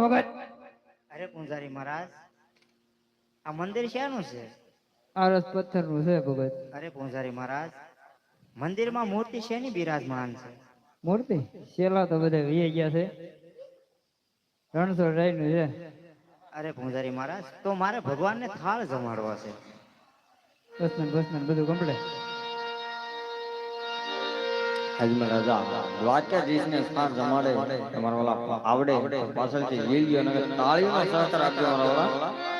ભગત. અરે પૂંજારી મહારાજ આ મંદિર શેનું છે? આરસ પથ્થરનું છે ભગત. અરે પૂંજારી મહારાજ મંદિરમાં મૂર્તિ શેની બિરાજમાન છે? મૂર્તિ? શેલા તો બધા વીએ ગયા છે. ત્રણસો નું છે. અરે પૂંજારી મહારાજ તો મારે ભગવાનને થાળ જમાડવા છે. બસન બસન બધું કમ્પ્લેટ. અજમેર રાજા. દ્વારકાધીશને સ્થાન જમાડે તમારા વાલા આવડે. પાછળથી લીલીઓ અને તાળીનો સહકાર આપ્યો મારા વાલા.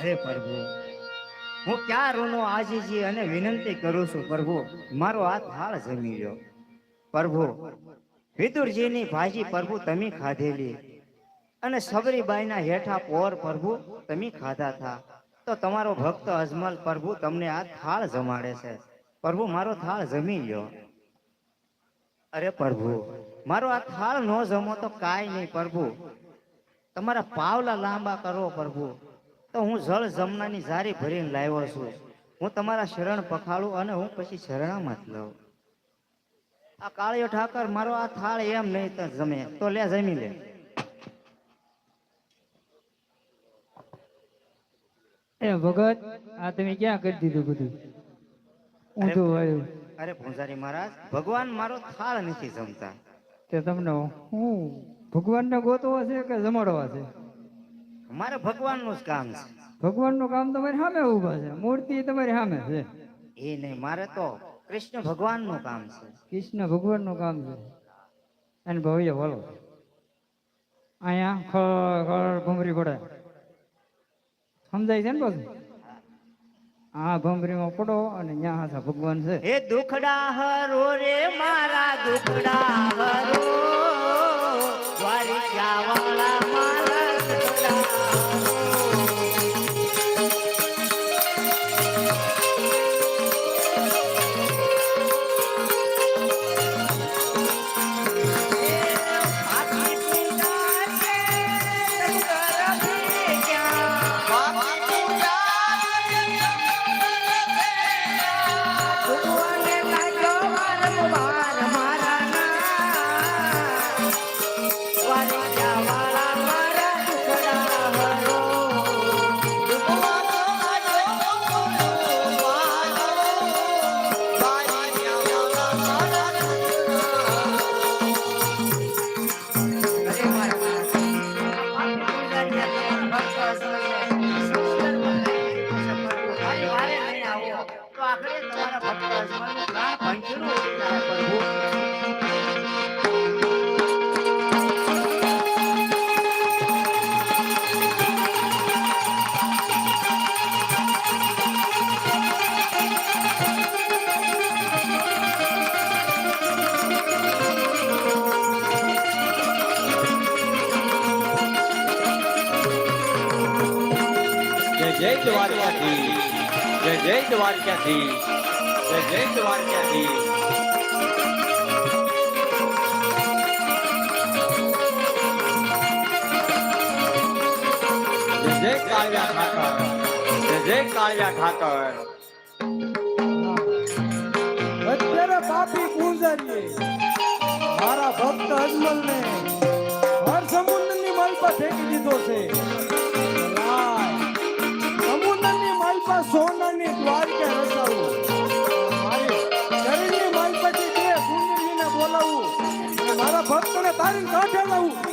હે પ્રભુ, હું ક્યાં રૂનો આજીજી અને વિનંતી કરું છું, પ્રભુ, મારો આ થાળ જમી ગયો પ્રભુ, વિદુરજીની ભાજી પ્રભુ તમે ખાધેલી. અને સબરીબાઈના હેઠા પોર પ્રભુ, તમે ખાધા થા. તો તમારો ભક્ત અજમલ પ્રભુ તમને આ થાળ જમાડે છે. પ્રભુ, મારો થાળ જમી લ્યો. અરે પ્રભુ, મારો આ થાળ ન જમો તો કાંઈ નહીં પ્રભુ. તમારા પાવલા લાંબા કરો પ્રભુ. તો હું જળ જમનાની જારી ભરીને લાવ્યો છું. હું તમારા શરણ પખાડું અને હું પછી શરણામાં જ લઉં. આ કાળિયો ઠાકર, મારો આ થાળ એમ નહીં તો જમે. તો લે જમી લે. એ ભગત આ તમે ક્યાં કરી દીધું બધું? ઊંધું વાળ્યું અરે ભોંસારી મહારાજ ભગવાન મારો થાળ નથી જમતા. તે તમને હું ભગવાનને ગોતવો છે કે જમાડવા છે? મારે ભગવાનનું જ કામ છે. ભગવાનનું કામ તમારી સામે ઊભા છે. મૂર્તિ તમારી સામે છે. એ નહીં મારે તો કૃષ્ણ ભગવાનનું કામ છે. કૃષ્ણ ભગવાનનું કામ છે. અને ભવ્ય બોલો. અહીંયા ખળ ખળ ભમરી પડે સમજાય છે ને બધું? આ ભમરીમાં પડો અને ત્યાં હાસા ભગવાન છે. એ દુખડા હરો રે, મારા દુખડા હરો. જય દ્વારકાધીશ. જય જય દ્વારકાથી જય જય દ્વારકાથી જય કાળિયા ઠાકર. જય જય કાળિયા ઠાકર. અત્યારે પાપી ગુંજારીએ. મારા ભક્ત અજમલને હર સમુદ્રની પર ફેંકી દીધો છે. માલપા સોનાની દ્વારકા રસાવું શરીરની માલપાથી બે સુંદરીને બોલાવું. મારા ભક્તોને તારી કાઢે લાવું.